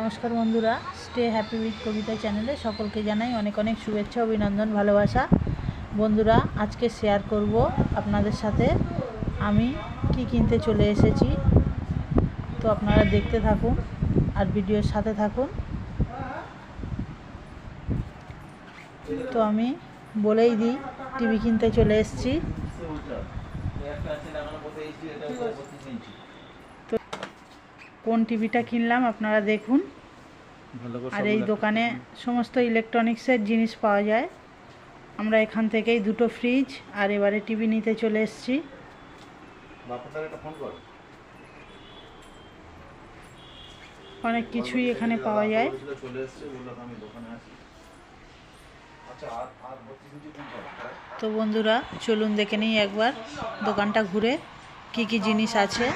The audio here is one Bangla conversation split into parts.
নমস্কার বন্ধুরা স্টে হ্যাপি উইথ কবিতা চ্যানেলে সকলকে জানাই অনেক অনেক শুভেচ্ছা, অভিনন্দন, ভালোবাসা। বন্ধুরা, আজকে শেয়ার করব আপনাদের সাথে। আমি কি কিনতে চলে এসেছি, তো আপনারা দেখতে থাকুন আর ভিডিওর সাথে থাকুন। তো আমি বলেই দিই টিভি কিনতে চলে এসেছি। কোন টিভিটা কিনলাম আপনারা দেখুন। আর এই দোকানে সমস্ত ইলেকট্রনিক্সের জিনিস পাওয়া যায়। আমরা এখান থেকেই দুটো ফ্রিজ আর এবারে টিভি নিতে চলে এসেছি। অনেক কিছুই এখানে পাওয়া যায়। তো বন্ধুরা চলুন দেখে নিই একবার দোকানটা ঘুরে কি কি জিনিস আছে।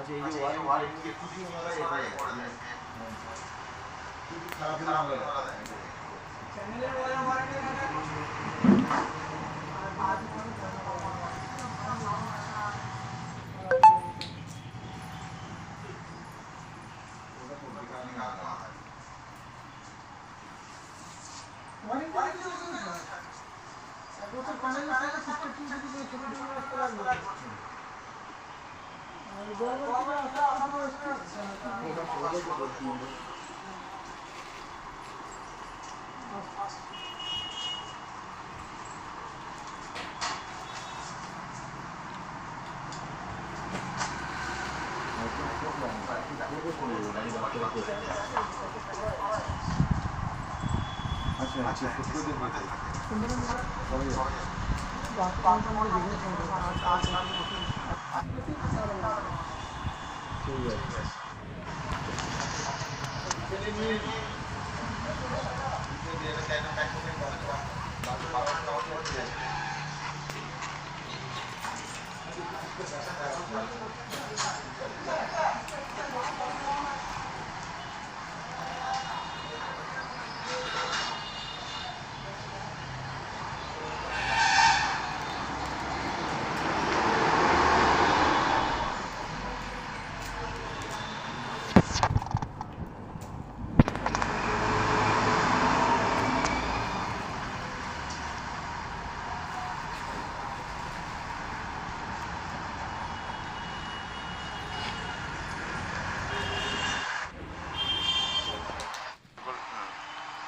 अच्छा ये वायर ये खुद ही हमारा ये है क्योंकि खराब ना हो चैनल वाला हमारा क्या What is it? I go to panel, I go to 15 minutes, I go to Gracias. ঠিক আছে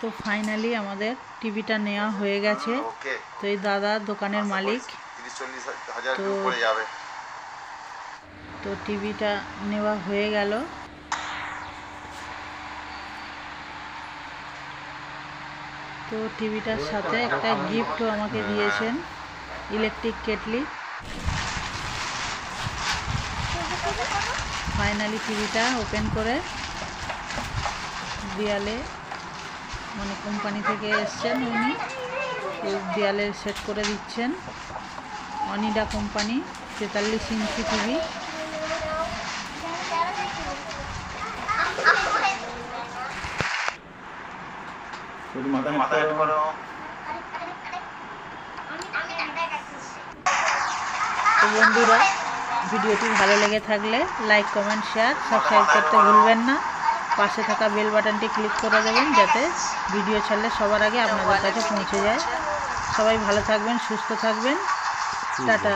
তো ফাইনালি আমাদের টিভিটা নেওয়া হয়ে গেছে। তো এই দাদা দোকানের মালিক। তো- তো টিভিটা নেওয়া হয়ে গেল। তো টিভিটার সাথে একটা গিফটও আমাকে দিয়েছেন। ইলেকট্রিক কেটলি ফাইনালি টিভিটা ওপেন করে দেয়ালে মানে কোম্পানি থেকে এসছেন উনি। দেয়ালে সেট করে দিচ্ছেন। অনিডা কোম্পানি তেতাল্লিশ ইঞ্চি টিভি। মাথায় করো। তো বন্ধুরা ভিডিওটি ভালো লেগে থাকলে লাইক কমেন্ট শেয়ার সাবস্ক্রাইব করতে ভুলবেন না। পাশে থাকা বেল বাটনটি ক্লিক করে দেবেন যাতে ভিডিও ছাড়লে সবার আগে আপনাদের কাছে পৌঁছে যায়। সবাই ভালো থাকবেন সুস্থ থাকবেন। টাটা।